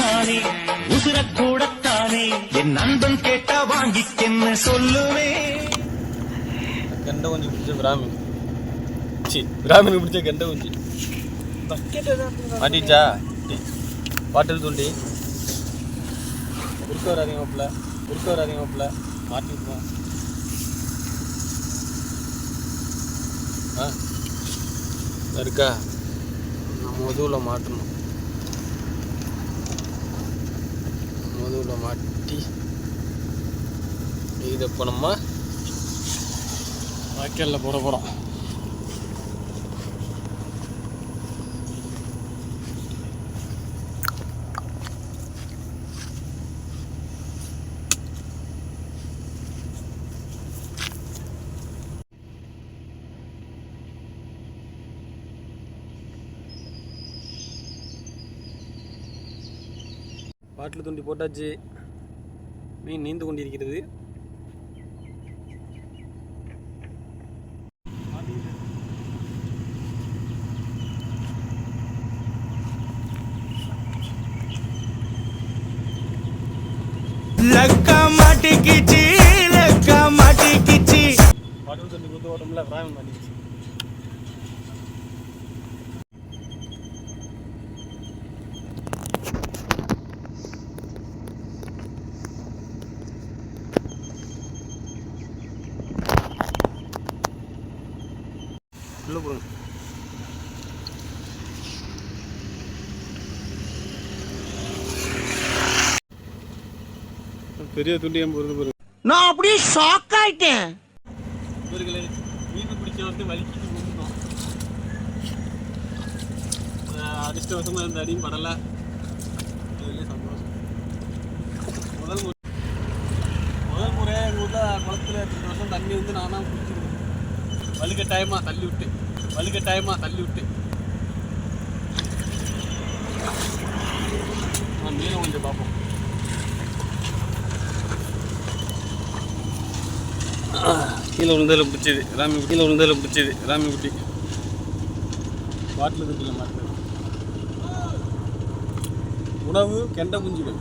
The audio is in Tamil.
நானே உசுர கூடத்தானே? என் நண்பன் கேட்டா வாங்கிக்கென்னு சொல்லுவேன் கெண்டை குஞ்சு பிடிச்ச பிராமின். சி பிராமின் பிடிச்ச கெண்டை குஞ்சு மாட்டிச்சா பாட்டில் துண்டி. குறுக்க வராதீங்க மாப்பிள்ள. குறுக்க வராதீங்க மாப்பிள்ள. ஆ இருக்கா? நம்ம முதுகில் மாட்டணும். முதுகில் மாட்டி இதை இப்போ நம்ம வாய்க்காலில் போட போகிறோம் பாட்டில் துண்டி போட்டாச்சு. மீன் நீந்து கொண்டிருக்கிறது. லக்கா மாட்டிக்கிச்சு லக்கா மாட்டிக்கிச்சு. பாட்டில் துண்டி குத்து ஓட்டம்ல பிராமன் மாட்டிக்கிச்சு. உள்ள போடுங்க பெரிய துண்டி ஏன் போகிறது பாருங்க. நான் அப்படியே ஷாக் ஆயிட்டேன். இவர்களே மீன் பிடிச்ச வந்து வலிக்கிட்டு கொண்டுட்டோம் அதிர்ஷ்டவசமாக இருந்த அடியும் படலை. அதுலேயே சந்தோஷம். முதல் முறை முதல் முறையாக எங்கள் ஊரில் குளத்துல ரெண்டு வருஷம் தண்ணி வந்து நானாக பிடிச்சிருக்கேன் வலுக்க டைமாக தள்ளி விட்டு வலுக்க டைமாக தள்ளி விட்டு. மீனை கொஞ்சம் பார்ப்போம். கீழே விழுந்ததில் பிடிச்சது ராமி கீழே விழுந்ததில் பிடிச்சது ராமி குட்டி. பாட்டில் இருக்குல்ல மாட்டது உணவு கெண்டை குஞ்சுகள்.